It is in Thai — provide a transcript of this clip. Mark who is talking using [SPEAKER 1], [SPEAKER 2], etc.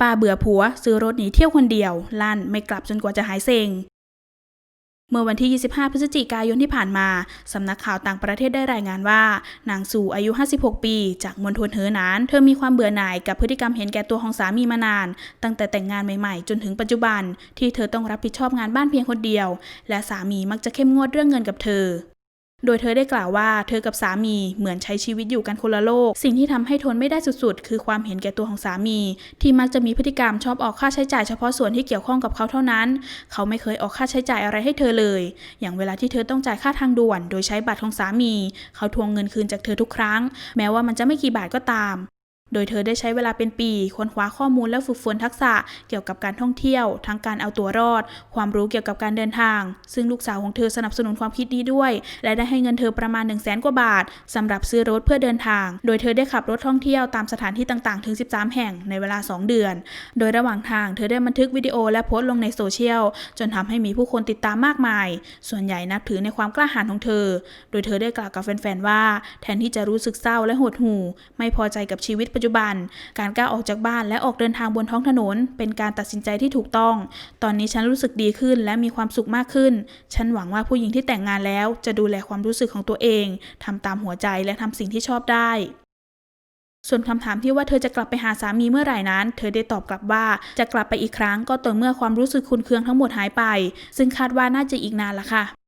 [SPEAKER 1] ป้าเบื่อผัว ซื้อรถหนีเที่ยวคนเดียว ลั่นไม่กลับจนกว่าจะหายเซ็งเมื่อวันที่ 25 พฤศจิกายนที่ผ่านมา สำนักข่าวต่างประเทศได้รายงานว่า นางสู่อายุ 56 ปี จากมณฑลเฮอหนาน เธอมีความเบื่อหน่ายกับพฤติกรรมเห็นแก่ตัวของสามีมานาน ตั้งแต่แต่งงานใหม่ๆ จนถึงปัจจุบัน ที่เธอต้องรับผิดชอบงานบ้านเพียงคนเดียว และสามีมักจะเข้มงวดเรื่องเงินกับเธอ โดยเธอได้กล่าวว่าเธอกับสามีเหมือนใช้ชีวิตอยู่กันคนละโลก สิ่งที่ทำให้ทนไม่ได้สุดๆ คือความเห็นแก่ตัวของสามี ที่มักจะมีพฤติกรรมชอบออกค่าใช้จ่ายเฉพาะส่วนที่เกี่ยวข้องกับเขาเท่านั้น เขาไม่เคยออกค่าใช้จ่ายอะไรให้เธอเลย อย่างเวลาที่เธอต้องจ่ายค่าทางด่วน โดยใช้บัตรของสามี เขาทวงเงินคืนจากเธอทุกครั้ง แม้ว่ามันจะไม่กี่บาทก็ตาม โดยเธอได้ใช้เวลาเป็นปี ค้นคว้าข้อมูลและฝึกฝนทักษะเกี่ยวกับการท่องเที่ยว ทั้งการเอาตัวรอด ความรู้เกี่ยวกับการเดินทาง ซึ่งลูกสาวของเธอสนับสนุนความคิดนี้ด้วย และได้ให้เงินเธอประมาณ 1 0 0 0 0แสนกว่าบาทสำหรับซื้อรถเพื่อเดินทาง โดยเธอได้ขับรถท่องเที่ยวตามสถานที่ต่างๆ ถึง 13 แห่งในเวลา 2 เดือน โดยระหว่างทางเธอได้บันทึกวิดีโอและโพสต์ลงในโซเชียลจนทำให้มีผู้คนติดตามมากมาย ส่วนใหญ่นับถือในความกล้าหาญของเธอ โดยเธอได้กล่าวกับแฟนๆว่า แทนที่จะรู้สึกเศร้าและหดหู่ ไม่พอใจกับชีวิตปัจจุบัน การก้าวออกจากบ้านและออกเดินทางบนท้องถนน เป็นการตัดสินใจที่ถูกต้อง ตอนนี้ฉันรู้สึกดีขึ้นและมีความสุขมากขึ้น ฉันหวังว่าผู้หญิงที่แต่งงานแล้ว จะดูแลความรู้สึกของตัวเอง ทำตามหัวใจและทำสิ่งที่ชอบได้ส่วนคำถามที่ว่าเธอจะกลับไปหาสามีเมื่อไหร่นั้น เธอได้ตอบกลับว่าจะกลับไปอีกครั้งก็ต่อเมื่อความรู้สึกคุนเคืองทั้งหมดหายไป ซึ่งคาดว่าน่าจะอีกนานละค่ะ